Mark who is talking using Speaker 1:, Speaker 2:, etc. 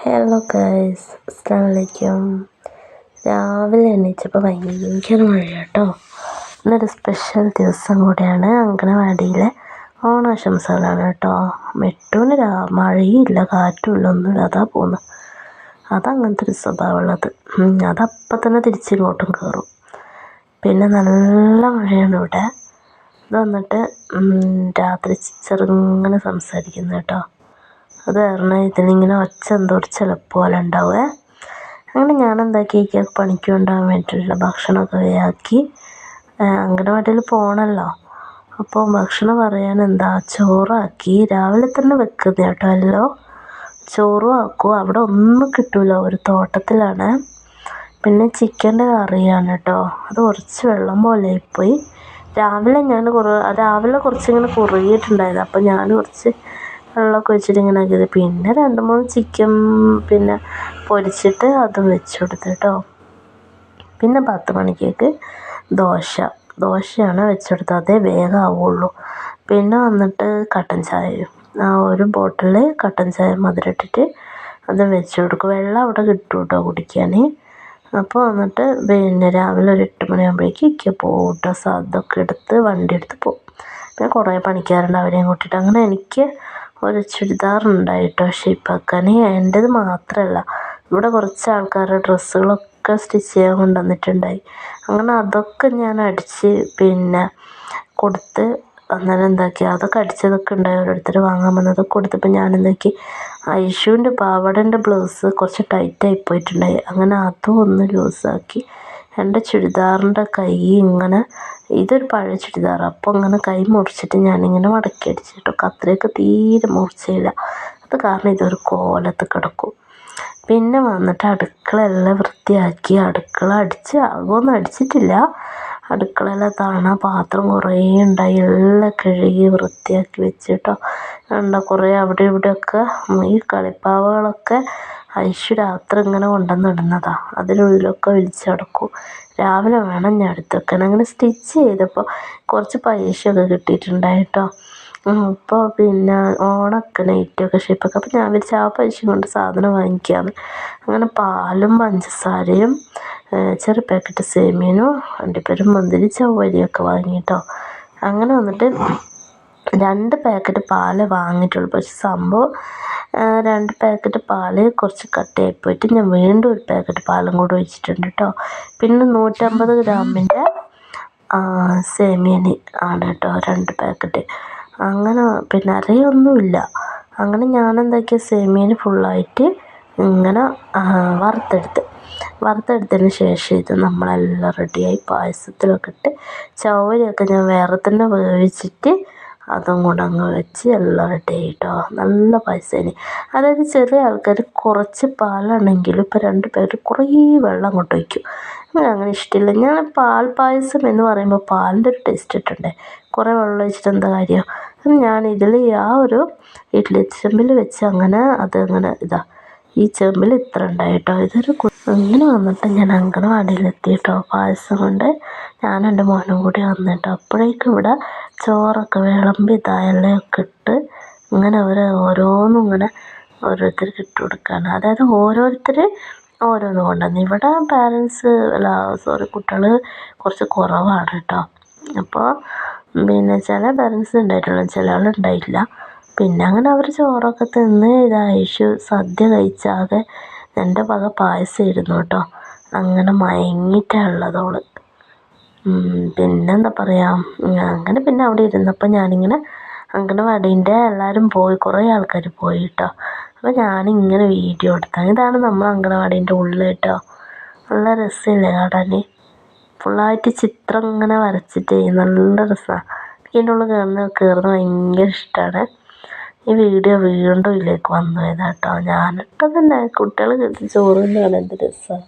Speaker 1: Hello guys അസ്സാം വലൈക്കും രാവിലെ എണീച്ചപ്പോൾ ഭയങ്കര മഴ കേട്ടോ ഇന്നൊരു സ്പെഷ്യൽ ദിവസം കൂടിയാണ് അങ്കണവാടിയിലെ ഓണാശംസകളാണ് കേട്ടോ. മെട്ടൂന് രാ മഴയില്ല കാറ്റുമില്ല ഒന്നുമില്ല. അതാ പോകുന്നത് അതങ്ങനത്തെ ഒരു സ്വഭാവമുള്ളത്. അതപ്പം തന്നെ തിരിച്ചിങ്ങോട്ടും കയറും പിന്നെ നല്ല മഴയാണ് ഇവിടെ. ഇത് വന്നിട്ട് രാത്രി ചെറുങ്ങനെ സംസാരിക്കുന്നു കേട്ടോ. അത് കാരണം ഇതിനിങ്ങനെ ഒച്ച എന്തോ ഒരു ചിലപ്പ് പോലെ ഉണ്ടാവുക അങ്ങനെ ഞാൻ എന്താക്കി എനിക്ക് പണിക്ക് കൊണ്ടുപോകാൻ വേണ്ടിയിട്ടുള്ള ഭക്ഷണമൊക്കെ ആക്കി അംഗനവാടിയിൽ പോകണമല്ലോ അപ്പോൾ ഭക്ഷണം പറയാൻ എന്താ? ചോറാക്കി. രാവിലെ തന്നെ വെക്കുന്നത് കേട്ടോ എല്ലോ ചോറും ആക്കും. അവിടെ ഒന്നും കിട്ടില്ല ഒരു തോട്ടത്തിലാണ്. പിന്നെ ചിക്കന്റെ കറിയാണ് കേട്ടോ. അത് കുറച്ച് വെള്ളം പോലെ ആയിപ്പോയി. രാവിലെ ഞാൻ കുറേ രാവിലെ കുറച്ചിങ്ങനെ കുറുകിയിട്ടുണ്ടായിരുന്നു. അപ്പോൾ ഞാൻ കുറച്ച് വെള്ളമൊക്കെ ഒഴിച്ചിട്ട് ഇങ്ങനെ ആക്കിയത് പിന്നെ രണ്ട് മൂന്ന് ചിക്കൻ പിന്നെ പൊരിച്ചിട്ട് അതും വെച്ച് കൊടുത്തു കേട്ടോ പിന്നെ പത്ത് മണിക്കേക്ക് ദോശ. ദോശയാണ് വെച്ച് കൊടുത്തത്. അതേ വേഗം ആവുള്ളൂ. പിന്നെ വന്നിട്ട് കട്ടൻ ചായയും. ആ ഒരു ബോട്ടിൽ കട്ടൻ ചായ മധുരം ഇട്ടിട്ട് അതും വെച്ച് കൊടുക്കും. വെള്ളം അവിടെ കിട്ടും കേട്ടോ കുടിക്കാൻ. അപ്പോൾ വന്നിട്ട് പിന്നെ രാവിലെ ഒരു എട്ട് മണിയാകുമ്പോഴേക്കും ഇക്ക പോകും കേട്ടോ അതൊക്കെ എടുത്ത് വണ്ടി എടുത്ത് പോകും പിന്നെ കുറേ പണിക്കാരുണ്ട്. അവരെയും കൂട്ടിയിട്ട്. അങ്ങനെ എനിക്ക് ഒരു ചുരിദാർ ഉണ്ടായിട്ടോ ഷേപ്പാക്കാൻ എന്റേത് മാത്രമല്ല ഇവിടെ കുറച്ച് ആൾക്കാരുടെ ഡ്രസ്സുകളൊക്കെ സ്റ്റിച്ച് ചെയ്യാൻ കൊണ്ടുവന്നിട്ടുണ്ടായി. അങ്ങനെ അതൊക്കെ ഞാൻ അടിച്ച് പിന്നെ കൊടുത്ത് അന്നേരം എന്താക്കി അതൊക്കെ അടിച്ചതൊക്കെ ഉണ്ടായി. ഓരോരുത്തർ വാങ്ങാൻ വന്നതൊക്കെ കൊടുത്തപ്പോൾ ഞാൻ എന്താക്കി ഐഷുവിന്റെ പാവാടേന്റെ ബ്ലൗസ് കുറച്ച് ടൈറ്റായി പോയിട്ടുണ്ടായി. അങ്ങനെ അതും ഒന്ന് ലൂസാക്കി എന്റെ ചുരിദാറിന്റെ കൈ ഇങ്ങനെ ഇതൊരു പഴയ ചുരിദാർ അപ്പോൾ ഇങ്ങനെ കൈ മുറിച്ചിട്ട് ഞാനിങ്ങനെ മടക്കി അടിച്ചു കേട്ടോ. കത്രയൊക്കെ തീരെ മുറിച്ചില്ല അത് കാരണം ഇതൊരു കോലത്ത് കിടക്കും. പിന്നെ വന്നിട്ട് അടുക്കള എല്ലാം വൃത്തിയാക്കി അടുക്കള അടിച്ച് അതൊന്നും അടിച്ചിട്ടില്ല. അടുക്കളയിലെ തണ പാത്രം കുറേ ഉണ്ടായി എല്ലാം കഴുകി വൃത്തിയാക്കി വെച്ചിട്ടോ എന്താ കുറേ അവിടെ ഇവിടെയൊക്കെ ഈ കളിപ്പാവകളൊക്കെ ഐഷു രാത്രി ഇങ്ങനെ കൊണ്ടുവന്നിടുന്നതാണ് അതിനുള്ളിലൊക്കെ വലിച്ചടക്കും രാവിലെ വേണം ഞാൻ എടുത്ത് വെക്കാൻ അങ്ങനെ സ്റ്റിച്ച് ചെയ്തപ്പോൾ കുറച്ച് പൈസയൊക്കെ കിട്ടിയിട്ടുണ്ടായി കേട്ടോ അപ്പോൾ പിന്നെ ഓണമൊക്കെ നൈറ്റൊക്കെ ഷേപ്പൊക്കെ അപ്പോൾ ഞാൻ വിചാരിച്ചു ആ പൈസ കൊണ്ട് സാധനം വാങ്ങിക്കാമെന്ന് അങ്ങനെ പാലും പഞ്ചസാരയും ചെറു പാക്കറ്റ് സേമിയനും അണ്ടിപ്പരും മുന്തിരി ചവ്വരിയൊക്കെ വാങ്ങി കേട്ടോ അങ്ങനെ വന്നിട്ട് രണ്ട് പാക്കറ്റ് പാൽ വാങ്ങിയിട്ടുള്ളൂ. പക്ഷെ സംഭവം രണ്ട് പാക്കറ്റ് പാൽ കുറച്ച് കട്ടയായി പോയിട്ട് ഞാൻ വീണ്ടും ഒരു പാക്കറ്റ് പാലും കൂടെ ഒഴിച്ചിട്ടുണ്ട് കേട്ടോ പിന്നെ നൂറ്റമ്പത് ഗ്രാമിന്റെ സേമിയന് ആണ് കേട്ടോ രണ്ട് പാക്കറ്റ് അങ്ങനെ പിന്നെ അറിയൊന്നുമില്ല അങ്ങനെ ഞാൻ എന്താക്കിയ സേമിയന് ഫുള്ളായിട്ട് ഇങ്ങനെ വറുത്തെടുത്ത്. വറുത്തെടുത്തതിന് ശേഷം ഇത് നമ്മളെല്ലാം റെഡിയായി പായസത്തിലൊക്കെ ഇട്ട് ചവരിയൊക്കെ ഞാൻ വേറെ തന്നെ വേവിച്ചിട്ട് അതും കൂടെ അങ്ങ് വെച്ച് എല്ലാം റെഡി ആയിട്ടോ നല്ല പായസം അതായത് ചെറിയ ആൾക്കാർ കുറച്ച് പാലാണെങ്കിലും ഇപ്പോൾ രണ്ട് പേര് കുറേ വെള്ളം അങ്ങോട്ട് വയ്ക്കും അങ്ങനെ ഇഷ്ടമില്ല ഞാൻ പാൽ പായസം എന്ന് പറയുമ്പോൾ പാലിന്റെ ഒരു ടേസ്റ്റ് ഇട്ടുണ്ടേ കുറേ വെള്ളം വെച്ചിട്ട് എന്താ കാര്യം? ഞാൻ ഇതിൽ ആ ഒരു ഇഡ്ഡലി ചെമ്പിൽ വെച്ച് അങ്ങനെ അത് അങ്ങനെ ഇതാ ഈ ചെമ്പിൽ ഇത്ര ഉണ്ടായി കേട്ടോ ഇതൊരു അങ്ങനെ വന്നിട്ട് ഞാൻ അങ്കണവാടിയിലെത്തി കേട്ടോ പായസം കൊണ്ട് ഞാനും എന്റെ മോനും കൂടി വന്നിട്ടോ അപ്പോഴേക്കും ഇവിടെ ചോറൊക്കെ വിളമ്പി ഇതാ ഇലയൊക്കെ ഇട്ട് ഇങ്ങനെ അവർ ഓരോന്നും ഇങ്ങനെ ഓരോരുത്തർക്ക് ഇട്ട് കൊടുക്കുകയാണ് അതായത് ഓരോരുത്തർ ഓരോന്ന് കൊണ്ടുവന്ന്. ഇവിടെ പാരൻസ് അല്ല സോറി കുട്ടികൾ കുറച്ച് കുറവാണ് കേട്ടോ അപ്പോൾ പിന്നെ ചില പാരൻസ് ഉണ്ടായിട്ടുള്ളൂ ചില ആളുണ്ടായില്ല പിന്നെ അങ്ങനെ അവർ ചോറൊക്കെ തിന്ന് ഇതായിഷു സദ്യ കഴിച്ചാകെ എന്റെ വക പായസം ഇരുന്നു കേട്ടോ. അങ്ങനെ മയങ്ങിയിട്ടാണ് ഉള്ളത് അവൾ പിന്നെന്താ പറയുക അങ്ങനെ പിന്നെ അവിടെ ഇരുന്നപ്പോൾ ഞാനിങ്ങനെ അങ്കണവാടീന്റെ എല്ലാവരും പോയി കുറേ ആൾക്കാർ പോയി കേട്ടോ. അപ്പോൾ ഞാനിങ്ങനെ വീഡിയോ എടുത്താൽ ഇതാണ് നമ്മൾ അങ്കണവാടീന്റെ ഉള്ളിൽ കേട്ടോ. നല്ല രസമില്ലേ കാണാൻ. ഫുള്ളായിട്ട് ചിത്രം ഇങ്ങനെ വരച്ചിട്ട് നല്ല രസമാണ്. ഇതിന്റെ ഉള്ളിൽ കയറുന്ന കയറുന്നത് ഭയങ്കര ഇഷ്ടമാണ്. ഈ വീഡിയോ വീണ്ടും ഇതിലേക്ക് വന്നു. കേട്ടോ ഞാനിട്ടത് തന്നെ കുട്ടികൾ ചോറ് തിന്നാണ് എന്ത് രസമാണ്